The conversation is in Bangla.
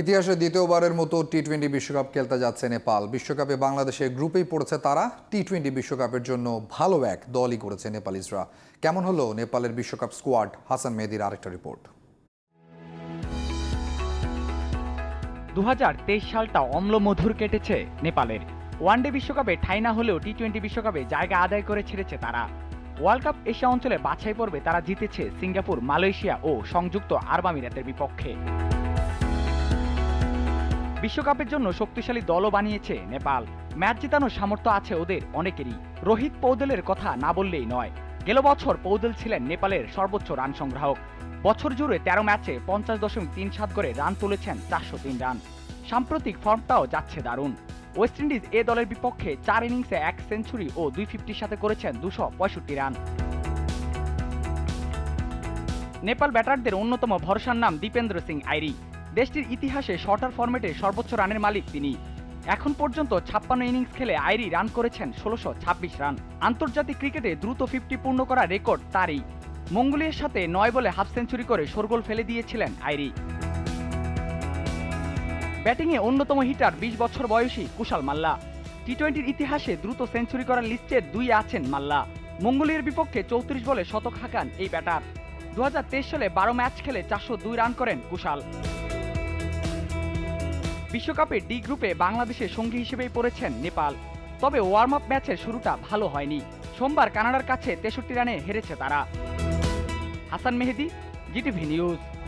ইতিহাসে দ্বিতীয়বারের মতো টি টোয়েন্টি বিশ্বকাপ খেলতে যাচ্ছে নেপাল। বিশ্বকাপে বাংলাদেশের গ্রুপেই পড়েছে তারা। টি টোয়েন্টি বিশ্বকাপের জন্য ভালো এক দলই করেছে নেপালিজরা। কেমন হলো নেপালের বিশ্বকাপ স্কোয়াড হাসান মেহেদির আরেকটা রিপোর্ট দু সালটা অম্লমধুর কেটেছে নেপালের। ওয়ানডে বিশ্বকাপে ঠাই না হলেও টি টোয়েন্টি বিশ্বকাপে জায়গা আদায় করে ছেড়েছে তারা। ওয়ার্ল্ড কাপ এশিয়া অঞ্চলে বাছাই পর্বে তারা জিতেছে সিঙ্গাপুর, মালয়েশিয়া ও সংযুক্ত আরব আমিরাতের বিপক্ষে। বিশ্বকাপের জন্য শক্তিশালী দলও বানিয়েছে নেপাল। ম্যাচ জেতানোর সামর্থ্য আছে ওদের অনেকেরই। রোহিত পৌদেলের কথা না বললেই নয়। গেল বছর পৌদেল ছিলেন নেপালের সর্বোচ্চ রান সংগ্রাহক। বছর জুড়ে তেরো ম্যাচে পঞ্চাশ দশমিক তিন সাত করে রান তুলেছেন চারশো তিন রান। সাম্প্রতিক ফর্মটাও যাচ্ছে দারুণ। ওয়েস্ট ইন্ডিজ এ দলের বিপক্ষে চার ইনিংসে এক সেঞ্চুরি ও দুই ফিফটির সাথে করেছেন দুশো পঁয়ষট্টি রান। নেপাল ব্যাটারদের অন্যতম ভরসার নাম দীপেন্দ্র সিং আইরি। দেশটির ইতিহাসে শর্টার ফরম্যাটে সর্বোচ্চ রানের মালিক তিনি। এখন পর্যন্ত ছাপ্পান্ন ইনিংস খেলে আইরি রান করেছেন ষোলোশো ছাব্বিশ রান। আন্তর্জাতিক ক্রিকেটে দ্রুত ফিফটি পূর্ণ করা রেকর্ড তারই। মঙ্গোলিয়ার সাথে নয় বলে হাফ সেঞ্চুরি করে শোরগোল ফেলে দিয়েছিলেন আইরি। ব্যাটিংয়ে অন্যতম হিটার বিশ বছর বয়সী কুশাল মাল্লা। টি টোয়েন্টির ইতিহাসে দ্রুত সেঞ্চুরি করার লিস্টে দুই আছেন মাল্লা। মঙ্গোলিয়ার বিপক্ষে চৌত্রিশ বলে শতক হাঁকান এই ব্যাটার। দু হাজার তেইশ সালে বারো ম্যাচ খেলে চারশো দুই রান করেন কুশাল। বিশ্বকাপে ডি গ্রুপে বাংলাদেশের সঙ্গী হিসেবেই পড়েছেন নেপাল। তবে ওয়ার্ম আপ ম্যাচের শুরুটা ভালো হয়নি। সোমবার কানাডার কাছে তেষট্টি রানে হেরেছে তারা। Hasan Mehedi, GTV news.